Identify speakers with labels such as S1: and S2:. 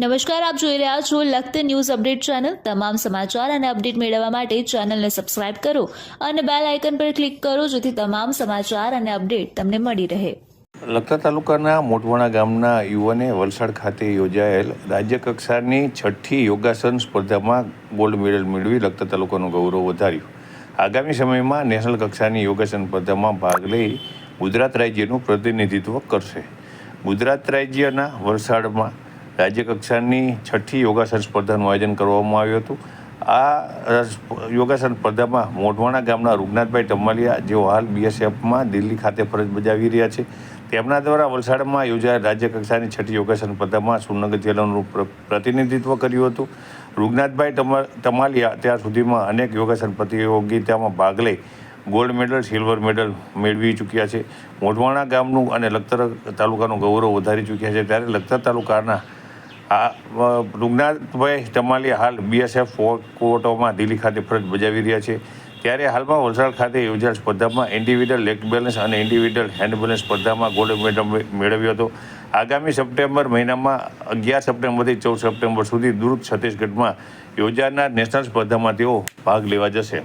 S1: નમસ્કાર, આપ જોઈ રહ્યા છો લખત ન્યૂઝ અપડેટ ચેનલ. તમામ સમાચાર અને અપડેટ મેળવવા માટે ચેનલને સબસ્ક્રાઇબ કરો અને બેલ આઇકન પર ક્લિક કરો જેથી તમામ સમાચાર અને અપડેટ તમને મળી રહે.
S2: લખતર તાલુકાના મોટવાણા ગામના યુવાને વલસાડ ખાતે યોજાયેલ રાજ્ય કક્ષાની છઠ્ઠી યોગાસન સ્પર્ધામાં ગોલ્ડ મેડલ મેળવી લખતર તાલુકાનું ગૌરવ વધાર્યું. આગામી સમયમાં નેશનલ કક્ષાની યોગાસન સ્પર્ધામાં ભાગ લઈ ગુજરાત રાજ્યનું પ્રતિનિધિત્વ કરશે. ગુજરાત રાજ્યના વલસાડમાં રાજ્ય કક્ષાની છઠ્ઠી યોગાસન સ્પર્ધાનું આયોજન કરવામાં આવ્યું હતું. આ યોગાસન સ્પર્ધામાં મોઢવાણા ગામના રૂગનાથભાઈ ટમાલિયા જેઓ હાલ બીએસએફમાં દિલ્હી ખાતે ફરજ બજાવી રહ્યા છે. તેમના દ્વારા વલસાડમાં યોજાયેલ રાજ્યકક્ષાની છઠ્ઠી યોગાસન સ્પર્ધામાં સુરનગર જિલ્લાનું પ્રતિનિધિત્વ કર્યું હતું. રૂગનાથભાઈ ટમા ટમાલિયા ત્યાર સુધીમાં અનેક યોગાસન પ્રતિયોગિતામાં ભાગ લઈ ગોલ્ડ મેડલ, સિલ્વર મેડલ મેળવી ચૂક્યા છે. મોઢવાણા ગામનું અને લખતર તાલુકાનું ગૌરવ વધારી ચૂક્યા છે. ત્યારે લખતર તાલુકાના આ રૂગનાથભાઈ ધમાલી હાલ બીએસએફ કોર્ટોમાં દિલ્હી ખાતે ફરજ બજાવી રહ્યા છે. ત્યારે હાલમાં વલસાડ ખાતે યોજાયેલ સ્પર્ધામાં ઇન્ડિવિડ્યુઅલ લેગ બેલેન્સ અને ઇન્ડિવિડ્યુઅલ હેન્ડ બેલેન્સ સ્પર્ધામાં ગોલ્ડ મેડલ મેળવ્યો હતો. આગામી સપ્ટેમ્બર મહિનામાં અગિયાર સપ્ટેમ્બરથી ચૌદ સપ્ટેમ્બર સુધી દૂર છત્તીસગઢમાં યોજાનાર નેશનલ સ્પર્ધામાં તેઓ ભાગ લેવા જશે.